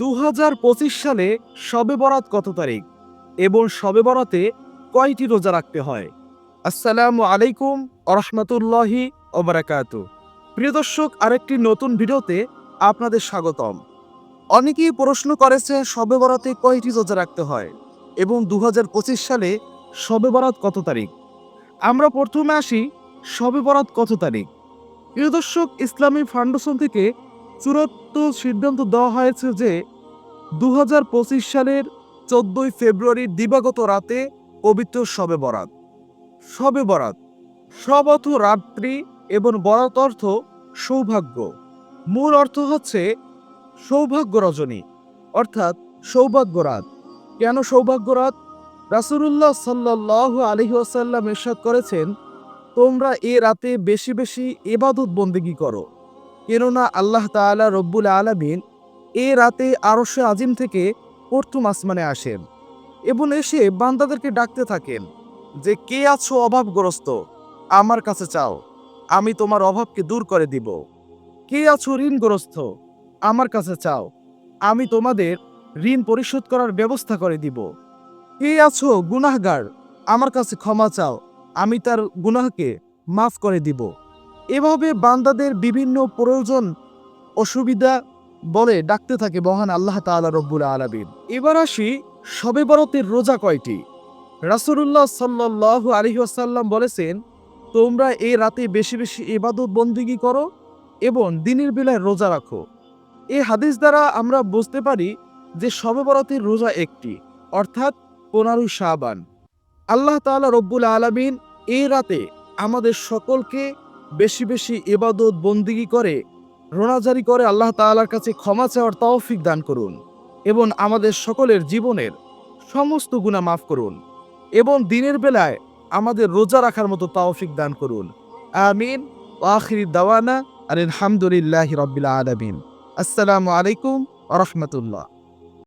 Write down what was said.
দু হাজার পঁচিশ সালে শবে বরাত কত তারিখ? এবং শবে বরাতে কয়টি রোজা রাখতে হয়? আসসালামু আলাইকুম আরহামতুল্লাহি ওবরাকাত। প্রিয় দর্শক, আরেকটি নতুন ভিডিওতে আপনাদের স্বাগতম। অনেকেই প্রশ্ন করেছে শবে বরাতে কয়টি রোজা রাখতে হয় এবং দু হাজার পঁচিশ সালে শবে বরাত কত তারিখ? আমরা প্রথমে আসি, শবে বরাত কত তারিখ? প্রিয় দর্শক, ইসলামী ফাউন্ডেশন থেকে চূড়ান্ত সিদ্ধান্ত দেওয়া হয়েছে যে দু হাজার পঁচিশ সালের চোদ্দই ফেব্রুয়ারির দিবাগত রাতে পবিত্র শবে বরাত। শবে বরাত সব অর্থ রাত্রি এবং বরাত অর্থ সৌভাগ্য। মূল অর্থ হচ্ছে সৌভাগ্য রজনী, অর্থাৎ সৌভাগ্য রাত। কেন সৌভাগ্য রাত? রাসুলুল্লাহ সাল্লাহ আলহি আসাল্লাম এরশাদ করেছেন, তোমরা এ রাতে বেশি বেশি এবাদত বন্দেগি করো। কেননা আল্লাহ তাআলা রব্বুল আলমিন এ রাতে আরশে আজিম থেকে প্রথম আসমানে আসেন এবং এসে বান্দাদেরকে ডাকতে থাকেন যে, কে আছো অভাবগ্রস্ত? আমার কাছে চাও, আমি তোমার অভাবকে দূর করে দিব। কে আছো ঋণগ্রস্ত? আমার কাছে চাও, আমি তোমাদের ঋণ পরিশোধ করার ব্যবস্থা করে দিব। কে আছো গুনাহগার? আমার কাছে ক্ষমা চাও, আমি তার গুনাহকে মাফ করে দিব। এভাবে বান্দাদের বিভিন্ন প্রয়োজন, অসুবিধা বলে ডাকতে থাকে মহান আল্লাহ তাআলা রব্বুল আলামিন। এবার আসি শবে বরতের রোজা কয়টি? রাসূলুল্লাহ সাল্লাহ আলাইহি ওয়াসাল্লাম বলেছেন, তোমরা এই রাতে বেশি বেশি ইবাদত বন্দিগি করো এবং দিনের বেলায় রোজা রাখো। এই হাদিস দ্বারা আমরা বুঝতে পারি যে শবে বরতের রোজা একটি, অর্থাৎ পনেরোই শাবান। আল্লাহ তাআলা রব্বুল আলামিন এই রাতে আমাদের সকলকে বেশি বেশি ইবাদত, বন্দিগি করে, রোনাজারি করে আল্লাহ তাআলার কাছে ক্ষমা চাওয়ার তৌফিক দান করুন এবং আমাদের সকলের জীবনের সমস্ত গুনাহ মাফ করুন এবং দিনের বেলায় আমাদের রোজা রাখার মতো তৌফিক দান করুন। আমিন। আখিরি দাওয়ানা আলহামদুলিল্লাহি রাব্বিল আলামিন। আসসালামু আলাইকুম রাহমাতুল্লাহ।